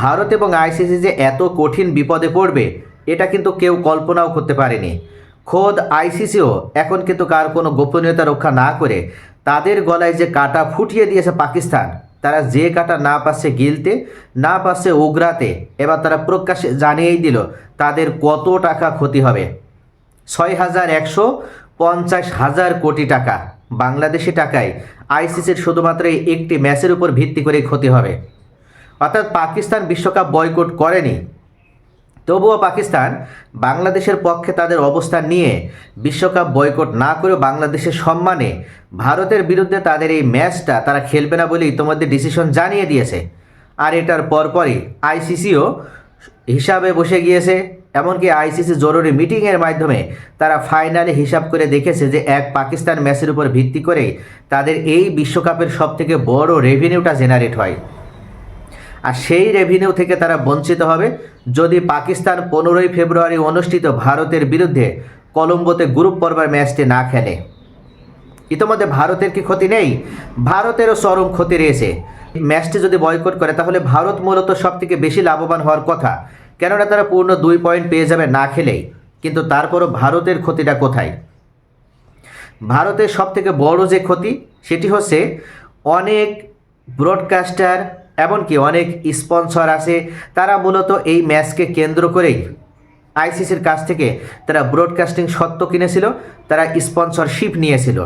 ভারত এবং আইসিসি যে এত কঠিন বিপদে পড়বে, এটা কিন্তু কেউ কল্পনাও করতে পারেনি। খোদ আইসিসিও এখন কিন্তু কার কোনো গোপনীয়তা রক্ষা না করে তাদের গলায় যে কাটা ফুটিয়ে দিয়েছে পাকিস্তান, তারা যে কাটা না পাচ্ছে গিলতে, না পাচ্ছে উগরাতে, এবার তারা প্রকাশ্যে জানিয়েই দিল তাদের কত টাকা ক্ষতি হবে। ছয় হাজার একশো পঞ্চাশ হাজার কোটি টাকা, বাংলাদেশি টাকায় আইসিসির শুধুমাত্র একটি ম্যাচের উপর ভিত্তি করে ক্ষতি হবে। অর্থাৎ পাকিস্তান বিশ্বকাপ বয়কট করেনি। তবুও পাকিস্তান বাংলাদেশের পক্ষে তাদের অবস্থান নিয়ে বিশ্বকাপ বয়কট না করেও বাংলাদেশের সম্মানে ভারতের বিরুদ্ধে তাদের এই ম্যাচটা তারা খেলবে না বলে ইতিমধ্যে ডিসিশন জানিয়ে দিয়েছে। আর এটার পরপরই আইসিসিও হিসাবে বসে গিয়েছে, এমনকি আইসিসি জরুরি মিটিংয়ের মাধ্যমে তারা ফাইনালে হিসাব করে দেখেছে যে এক পাকিস্তান ম্যাচের উপর ভিত্তি করে তাদের এই বিশ্বকাপের সবথেকে বড় রেভিনিউটা জেনারেট হয়। আর সেই রেভিনিউ থেকে তারা বঞ্চিত হবে। যদি পাকিস্তান পনেরোই ফেব্রুয়ারি অনুষ্ঠিত ভারতের বিরুদ্ধে কলম্বোতে গ্রুপ পর্বের ম্যাচটি না খেলে। ইতিমধ্যে ভারতের কি ক্ষতি নেই? ভারতেরও চরম ক্ষতি রয়েছে। ম্যাচটি যদি বয়কট করে, তাহলে ভারত মূলত সব থেকে বেশি লাভবান হওয়ার কথা। কেননা তারা পূর্ণ দুই পয়েন্ট পেয়ে যাবে না খেলেই। কিন্তু তারপরও ভারতের ক্ষতিটা কোথায়? ভারতের সব থেকে বড় যে ক্ষতি, সেটি হচ্ছে অনেক ব্রডকাস্টার এমনকি অনেক স্পন্সর আছে, তারা মূলত এই ম্যাচকে কেন্দ্র করেই আইসিসির কাছ থেকে তারা ব্রডকাস্টিং সত্ত্ব কিনেছিল, তারা স্পন্সরশিপ নিয়েছিল।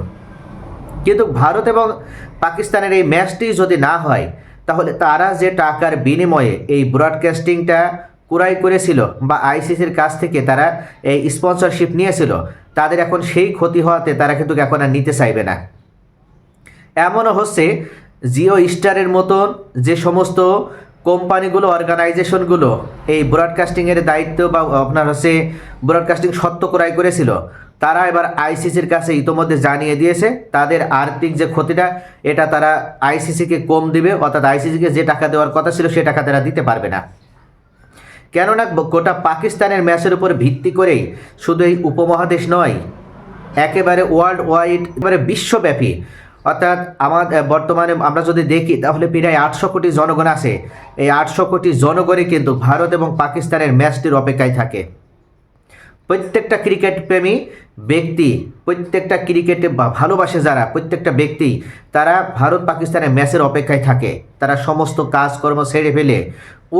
কিন্তু ভারত এবং পাকিস্তানের এই ম্যাচটি যদি না হয়, তাহলে তারা যে টাকার বিনিময়ে এই ব্রডকাস্টিংটা ক্রয় করেছিল বা আইসিসির কাছ থেকে তারা এই স্পন্সরশিপ নিয়েছিল, তাদের এখন সেই ক্ষতি হওয়াতে তারা কিন্তু এখন আর নিতে চাইবে না। এমনও হচ্ছে জিও স্টারের মতন যে সমস্ত কোম্পানিগুলো, অর্গানাইজেশনগুলো এই ব্রডকাস্টিংয়ের দায়িত্ব বা আপনার হচ্ছে ব্রডকাস্টিং সত্ত্ব ক্রয় করেছিল, তারা এবার আইসিসির কাছে ইতোমধ্যে জানিয়ে দিয়েছে, তাদের আর্থিক যে ক্ষতিটা, এটা তারা আইসিসিকে কম দিবে, অর্থাৎ আইসিসিকে যে টাকা দেওয়ার কথা ছিল, সে টাকা তারা দিতে পারবে না। কেননা গোটা পাকিস্তানের ম্যাচের উপর ভিত্তি করেই শুধু এই উপমহাদেশ নয়, একেবারে ওয়ার্ল্ড ওয়াইড একেবারে বিশ্বব্যাপী অর্থাৎ আমাদের বর্তমানে আমরা যদি দেখি, তাহলে প্রায় আটশো কোটি জনগণ আছে। এই আটশো কোটি জনগণই কিন্তু ভারত এবং পাকিস্তানের ম্যাচটির অপেক্ষায় থাকে। প্রত্যেকটা ক্রিকেট প্রেমী ব্যক্তি, প্রত্যেকটা ক্রিকেটে ভালোবাসে যারা, প্রত্যেকটা ব্যক্তি, তারা ভারত পাকিস্তানের ম্যাচের অপেক্ষায় থাকে। তারা সমস্ত কাজকর্ম ছেড়ে ফেলে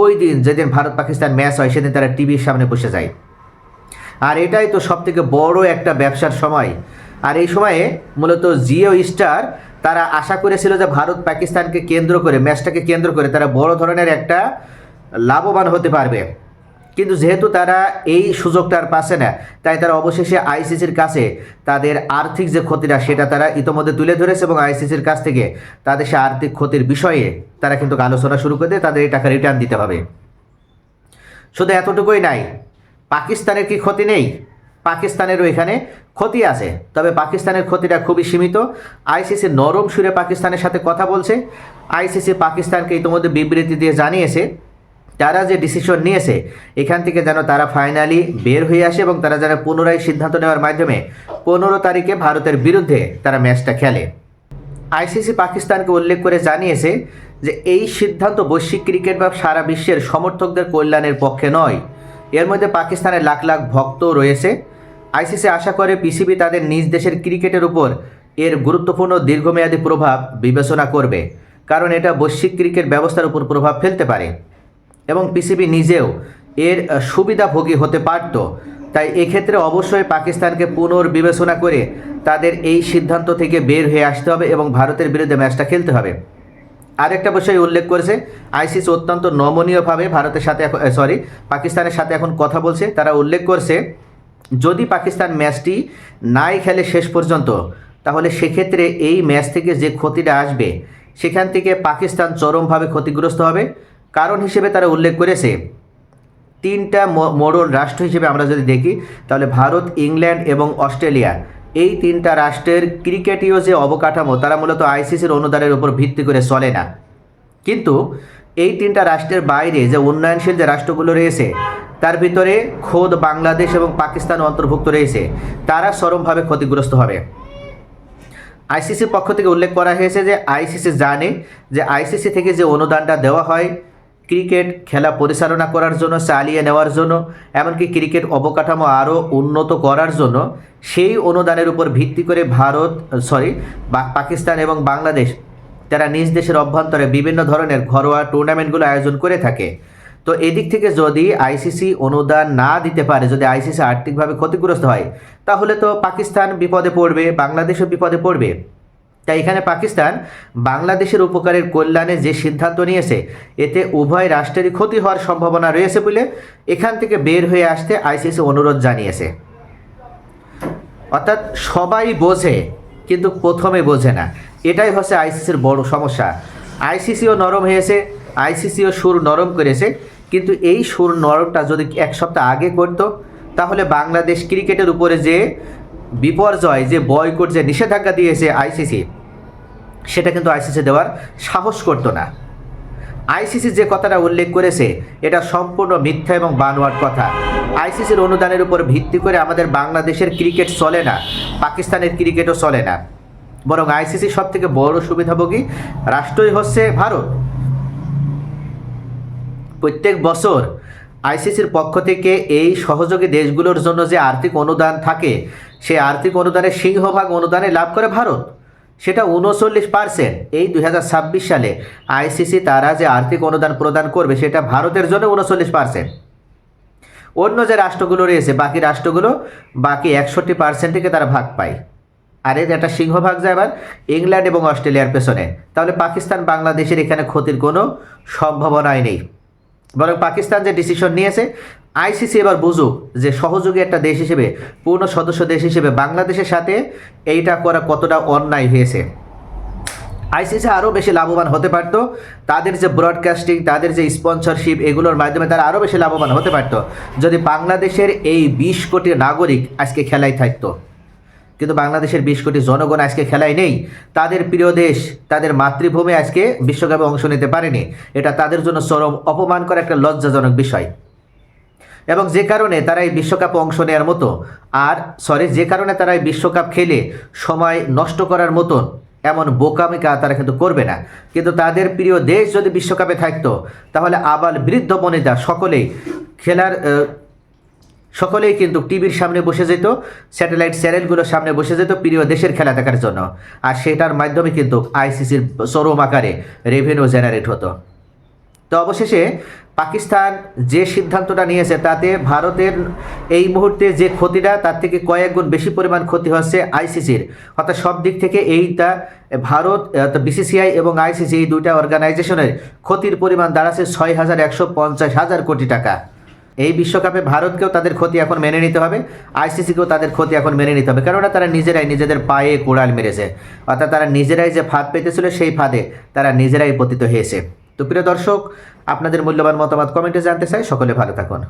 ওই দিন, যেদিন ভারত পাকিস্তান ম্যাচ হয়, সেদিন তারা টিভির সামনে বসে যায়। আর এটাই তো সব থেকে বড় একটা ব্যবসার সময়। আর এই সময়ে মূলত জিও স্টার তারা আশা করেছিল যে ভারত পাকিস্তানকে কেন্দ্র করে, ম্যাচটাকে কেন্দ্র করে তারা বড় ধরনের একটা লাভবান হতে পারবে। কিন্তু যেহেতু তারা এই সুযোগটা আর পাচ্ছে না, তাই তারা অবশেষে আইসিসির কাছে তাদের আর্থিক যে ক্ষতিটা সেটা তারা ইতোমধ্যে তুলে ধরেছে এবং আইসিসির কাছ থেকে তাদের সে আর্থিক ক্ষতির বিষয়ে তারা কিন্তু আলোচনা শুরু করে দিয়ে তাদের এই টাকা রিটার্ন দিতে হবে। শুধু এতটুকুই নাই, পাকিস্তানের কি ক্ষতি নেই? পাকিস্তানেরও এখানে ক্ষতি আছে, তবে পাকিস্তানের ক্ষতিটা খুবই সীমিত। আইসিসি নরম সুরে পাকিস্তানের সাথে কথা বলছে। আইসিসি পাকিস্তানকে ইতিমধ্যে বিবৃতি দিয়ে জানিয়েছে, তারা যে ডিসিশন নিয়েছে, এখান থেকে যেন তারা ফাইনালি বের হয়ে আসে এবং তারা যেন পুনরায় সিদ্ধান্ত নেওয়ার মাধ্যমে পনেরো তারিখে ভারতের বিরুদ্ধে তারা ম্যাচটা খেলে। আইসিসি পাকিস্তানকে উল্লেখ করে জানিয়েছে যে, এই সিদ্ধান্ত বৈশ্বিক ক্রিকেট বা সারা বিশ্বের সমর্থকদের কল্যাণের পক্ষে নয়। এর মধ্যে পাকিস্তানের লাখ লাখ ভক্ত রয়েছে। আইসিসি আশা করে পিসিবি তাদের নিজ দেশের ক্রিকেটের উপর এর গুরুত্বপূর্ণ দীর্ঘমেয়াদী প্রভাব বিবেচনা করবে, কারণ এটা বৈশ্বিক ক্রিকেট ব্যবস্থার উপর প্রভাব ফেলতে পারে। এবং পিসিবি নিজেও এর সুবিধাভোগী হতে পারত। তাই এক্ষেত্রে অবশ্যই পাকিস্তানকে পুনর্বিবেচনা করে তাদের এই সিদ্ধান্ত থেকে বের হয়ে আসতে হবে এবং ভারতের বিরুদ্ধে ম্যাচটা খেলতে হবে। আরেকটা বিষয় উল্লেখ করেছে, আইসিসি অত্যন্ত নমনীয়ভাবে ভারতের সাথে সরি পাকিস্তানের সাথে এখন কথা বলছে। তারা উল্লেখ করছে যদি পাকিস্তান ম্যাচটি নাই খেলে শেষ পর্যন্ত, তাহলে সেক্ষেত্রে এই ম্যাচ থেকে যে ক্ষতিটা আসবে, সেখান থেকে পাকিস্তান চরমভাবে ক্ষতিগ্রস্ত হবে। কারণ হিসেবে তারা উল্লেখ করেছে, তিনটা মোড়ল রাষ্ট্র হিসেবে আমরা যদি দেখি, তাহলে ভারত, ইংল্যান্ড এবং অস্ট্রেলিয়া, এই তিনটা রাষ্ট্রের ক্রিকেটীয় যে অবকাঠামো, তারা মূলত আইসিসির অনুদানের উপর ভিত্তি করে চলে না। কিন্তু এই তিনটা রাষ্ট্রের বাইরে যে উন্নয়নশীল যে রাষ্ট্রগুলো রয়েছে তার ভিতরে খোদ বাংলাদেশ এবং পাকিস্তান অন্তর্ভুক্ত রয়েছে। তারা চরমভাবে ক্ষতিগ্রস্ত হবে। আইসিসির পক্ষ থেকে উল্লেখ করা হয়েছে যে আইসিসি জানে যে আইসিসি থেকে যে অনুদানটা দেওয়া হয়, ক্রিকেট খেলা পরিচালনা করার জন্য, চালিয়ে নেওয়ার জন্য, এমনকি ক্রিকেট অবকাঠামো আরও উন্নত করার জন্য, সেই অনুদানের উপর ভিত্তি করে ভারত সরি পাকিস্তান এবং বাংলাদেশ, তারা নিজ দেশের অভ্যন্তরে বিভিন্ন ধরনের ঘরোয়া টুর্নামেন্টগুলো আয়োজন করে থাকে। তো এদিক থেকে যদি আইসিসি অনুদান না দিতে পারে, যদি আইসিসি আর্থিকভাবে ক্ষতিগ্রস্ত হয়, তাহলে তো পাকিস্তান বিপদে পড়বে, বাংলাদেশও বিপদে পড়বে। তাই এখানে পাকিস্তান বাংলাদেশের উপকারের কল্যাণে যে সিদ্ধান্ত নিয়েছে, এতে উভয় রাষ্ট্রেরই ক্ষতি হওয়ার সম্ভাবনা রয়েছে বলে এখান থেকে বের হয়ে আসতে আইসিসি অনুরোধ জানিয়েছে। অর্থাৎ সবাই বোঝে, কিন্তু প্রথমে বোঝে না। এটাই হচ্ছে আইসিসির বড় সমস্যা। আইসিসিও নরম হয়েছে, আইসিসিও সুর নরম করেছে। কিন্তু এই সুর নরমটা যদি এক সপ্তাহ আগে করতো, তাহলে বাংলাদেশ ক্রিকেটের উপরে যে বিপর্যয়, যে বয়কট, যে নিষেধাজ্ঞা দিয়েছে আইসিসি, সেটা কিন্তু আইসিসি দেওয়ার সাহস করতো না। আইসিসি যে কথাটা উল্লেখ করেছে, এটা সম্পূর্ণ মিথ্যা এবং বানোয়াট কথা। আইসিসির অনুদানের উপর ভিত্তি করে আমাদের বাংলাদেশের ক্রিকেট চলে না, পাকিস্তানের ক্রিকেটও চলে না। বরং আইসিসি সব থেকে বড় সুবিধাভোগী রাষ্ট্রই হচ্ছে ভারত। প্রত্যেক বছর আইসিসির পক্ষ থেকে এই সহযোগী দেশগুলোর জন্য যে আর্থিক অনুদান থাকে, সেই আর্থিক অনুদানের সিংহভাগ অনুদানে লাভ করে ভারত। সেটা উনচল্লিশ পার্সেন্ট এই দুই হাজার ছাব্বিশ সালে আইসিসি তারা যে আর্থিক অনুদান প্রদান করবে, সেটা ভারতের জন্য উনচল্লিশ পার্সেন্ট অন্য যে রাষ্ট্রগুলো রয়েছে, বাকি রাষ্ট্রগুলো বাকি একষট্টি পার্সেন্ট থেকে তারা ভাগ পায়। আর এর একটা সিংহভাগ যায় আবার ইংল্যান্ড এবং অস্ট্রেলিয়ার পেছনে। তাহলে পাকিস্তান, বাংলাদেশের এখানে ক্ষতির কোনো সম্ভাবনাই নেই। বরং পাকিস্তান যে ডিসিশন নিয়েছে আইসিসি এবার বুঝুক যে সহযোগী একটা দেশ হিসেবে, পূর্ণ সদস্য দেশ হিসেবে বাংলাদেশের সাথে এইটা করা কতটা অন্যায় হয়েছে। আইসিসি আরও বেশি লাভবান হতে পারত। তাদের যে ব্রডকাস্টিং তাদের যে স্পন্সরশিপ এগুলোর মাধ্যমে তারা আরও বেশি লাভবান হতে পারত। যদি বাংলাদেশের এই বিশ কোটি নাগরিক আজকে খেলায় থাকতো। কিন্তু বাংলাদেশের বিশ কোটি জনগণ আজকে খেলায় নেই। তাদের প্রিয় দেশ, তাদের মাতৃভূমি আজকে বিশ্বকাপে অংশ নিতে পারেনি। এটা তাদের জন্য চরম অপমান করা একটা লজ্জাজনক বিষয়। এবং যে কারণে তারা এই বিশ্বকাপে অংশ নেওয়ার মতো, আর সরি যে কারণে তারা এই বিশ্বকাপ খেলে সময় নষ্ট করার মতন এমন বোকামি কাজ তারা কিন্তু করবে না। কিন্তু তাদের প্রিয় দেশ যদি বিশ্বকাপে থাকতো, তাহলে আবাল বৃদ্ধ বনিতা সকলেই খেলার সকলেই কিন্তু টিভির সামনে বসে যেত, স্যাটেলাইট চ্যানেলগুলোর সামনে বসে যেত প্রিয় দেশের খেলা দেখার জন্য। আর সেটার মাধ্যমে কিন্তু আইসিসির চরম আকারে রেভিনিউ জেনারেট হতো। তো অবশেষে পাকিস্তান যে সিদ্ধান্তটা নিয়েছে তাতে ভারতের এই মুহূর্তে যে ক্ষতিটা, তার থেকে কয়েক গুণ বেশি পরিমাণ ক্ষতি হচ্ছে আইসিসির। অর্থাৎ সব দিক থেকে এইটা ভারত, অর্থাৎ বিসিসিআই এবং আইসিসি এই দুইটা অর্গানাইজেশনের ক্ষতির পরিমাণ দাঁড়াচ্ছে ছয় হাজার একশো পঞ্চাশ হাজার কোটি টাকা। এই বিশ্বকাপে ভারতকেও তাদের ক্ষতি এখন মেনে নিতে হবে, আইসিসিকেও তাদের ক্ষতি এখন মেনে নিতে হবে। কেননা তারা নিজেরাই নিজেদের পায়ে কোড়াল মেরেছে। অর্থাৎ তারা নিজেরাই যে ফাঁদ পেতেছিল, সেই ফাঁদে তারা নিজেরাই পতিত হয়েছে। তো প্রিয় দর্শক, আপনাদের মূল্যবান মতামত কমেন্টে জানতে চাই। সকলে ভালো থাকুন।